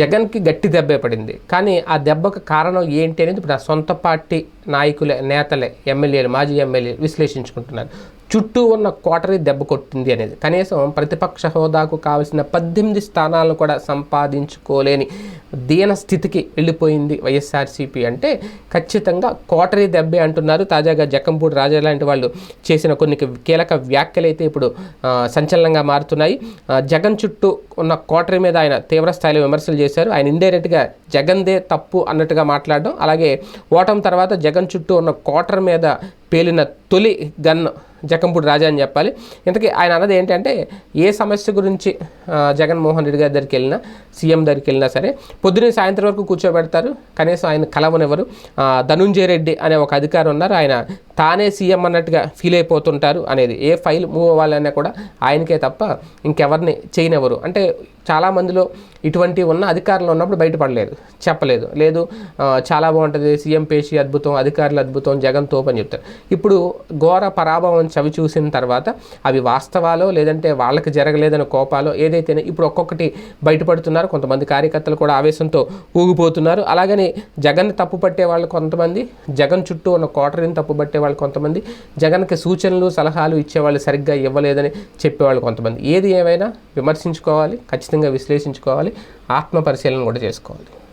జగన్కి గట్టి దెబ్బే పడింది. కానీ ఆ దెబ్బకు కారణం ఏంటి అనేది ఇప్పుడు ఆ సొంత పార్టీ నాయకులే నేతలే ఎమ్మెల్యేలు మాజీ ఎమ్మెల్యేలు విశ్లేషించుకుంటున్నారు. చుట్టూ ఉన్న కోటరీ దెబ్బ కొట్టింది అనేది. కనీసం ప్రతిపక్ష హోదాకు కావలసిన పద్దెనిమిది స్థానాలను కూడా సంపాదించుకోలేని దీన స్థితికి వెళ్ళిపోయింది వైఎస్ఆర్సీపీ. అంటే ఖచ్చితంగా కోటరీ దెబ్బే అంటున్నారు. తాజాగా జక్కంపూడి రాజా లాంటి వాళ్ళు చేసిన కొన్ని కీలక వ్యాఖ్యలు అయితే ఇప్పుడు సంచలనంగా మారుతున్నాయి. జగన్ చుట్టూ ఉన్న కోటరీ మీద ఆయన తీవ్ర స్థాయిలో విమర్శలు చేశారు. ఆయన ఇండైరెక్ట్గా జగన్దే తప్పు అన్నట్టుగా మాట్లాడడం అలాగే ఓటమి తర్వాత జగన్ చుట్టూ ఉన్న కోటర్ మీద పేలిన తొలి గన్ జకంపూడి రాజా అని చెప్పాలి. ఇంతకీ ఆయన అన్నది ఏంటంటే ఏ సమస్య గురించి జగన్మోహన్ రెడ్డి గారి దగ్గరికి వెళ్ళినా సీఎం దగ్గరికి వెళ్ళినా సరే పొద్దున్నే సాయంత్రం వరకు కూర్చోబెడతారు. కనీసం ఆయన కలవనివ్వరు. ధనుంజయ రెడ్డి అనే ఒక అధికారి ఉన్నారు. ఆయన తానే సీఎం అన్నట్టుగా ఫీల్ అయిపోతుంటారు అనేది. ఏ ఫైల్ మూవ్ అవ్వాలన్నా కూడా ఆయనకే తప్ప ఇంకెవరిని చేయనివ్వరు. అంటే చాలామందిలో ఇటువంటి ఉన్న అధికారులు ఉన్నప్పుడు బయటపడలేదు చెప్పలేదు. లేదు చాలా బాగుంటుంది సీఎం పేషి అద్భుతం అధికారులు అద్భుతం జగన్ తోపు అని చెప్తారు. ఇప్పుడు ఘోర పరాభవం చవి చూసిన తర్వాత అవి వాస్తవాలో లేదంటే వాళ్ళకి జరగలేదని కోపాలో ఏదైతేనే ఇప్పుడు ఒక్కొక్కటి బయటపడుతున్నారు. కొంతమంది కార్యకర్తలు కూడా ఆవేశంతో ఊగిపోతున్నారు. అలాగని జగన్ తప్పు పట్టే వాళ్ళు కొంతమంది జగన్ చుట్టూ ఉన్న కోటరీని తప్పు పట్టే వాళ్ళు కొంతమంది జగన్కి సూచనలు సలహాలు ఇచ్చేవాళ్ళు సరిగ్గా ఇవ్వలేదని చెప్పేవాళ్ళు కొంతమంది. ఏది ఏమైనా విమర్శించుకోవాలి ఖచ్చితంగా విశ్లేషించుకోవాలి ఆత్మ పరిశీలన కూడా చేసుకోవాలి.